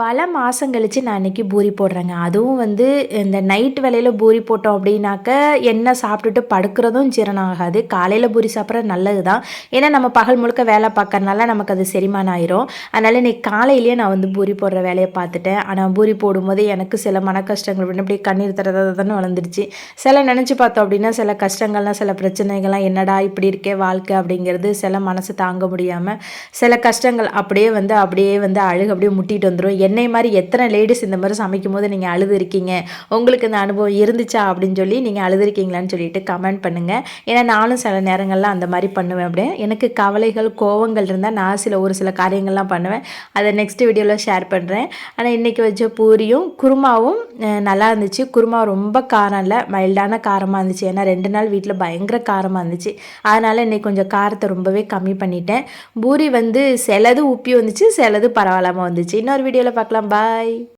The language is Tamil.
பல மாதம் கழித்து நான் இன்றைக்கி பூரி போடுறேங்க. அதுவும் வந்து இந்த நைட் வேலையில் பூரி போட்டோம் அப்படின்னாக்க எண்ணெய் சாப்பிட்டுட்டு படுக்கிறதும் ஜீரணம் ஆகாது. காலையில் பூரி சாப்பிட்றது நல்லது தான் ஏன்னா நம்ம பகல் முழுக்க வேலை பார்க்கறனால நமக்கு அது செரிமானம் ஆயிரும். அதனால் இன்னைக்கு காலையிலேயே நான் வந்து பூரி போடுற வேலையை பார்த்துட்டேன். ஆனால் பூரி போடும்போது எனக்கு சில மன கஷ்டங்கள் அப்படின்னு அப்படியே கண்ணீர் தரதானே வளர்ந்துருச்சு சில நினச்சி பார்த்தோம் அப்படின்னா சில கஷ்டங்கள்லாம் சில பிரச்சனைகள்லாம் என்னடா இப்படி இருக்கே வாழ்க்கை அப்படிங்கிறது சில மனசு தாங்க முடியாமல் சில கஷ்டங்கள் அப்படியே வந்து அப்படியே வந்து அழுகு அப்படியே முட்டிட்டு வந்துடும் என்னை மாதிரி எத்தனை லேடிஸ் இந்த மாதிரி சமைக்கும் போது நீங்கள் அழுது இருக்கீங்க உங்களுக்கு இந்த அனுபவம் இருந்துச்சா அப்படின்னு சொல்லி நீங்கள் அழுதுருக்கீங்களான்னு சொல்லிட்டு கமெண்ட் பண்ணுங்கள் ஏன்னா நானும் சில நேரங்களில் அந்த மாதிரி பண்ணுவேன் அப்படியே. எனக்கு கவலைகள் கோவங்கள் இருந்தால் நான் சில ஒரு சில காரியங்கள்லாம் பண்ணுவேன். அதை நெக்ஸ்ட் வீடியோவில் ஷேர் பண்ணுறேன் ஆனால் இன்றைக்கி வச்ச பூரியும் குருமாவும் நல்லா இருந்துச்சு. குருமா ரொம்ப காரம் இல்லை மைல்டான காரமாக இருந்துச்சு. ஏன்னா ரெண்டு நாள் வீட்டில் பயங்கர காரமாக இருந்துச்சு. அதனால் இன்றைக்கி கொஞ்சம் காரத்தை ரொம்பவே கம்மி பண்ணிட்டேன். பூரி வந்து சிலது உப்பி வந்துச்சு சிலது பரவாயில்லாமல் வந்துச்சு. இன்னொரு வீடியோவில் பார்க்கலாம். பாய்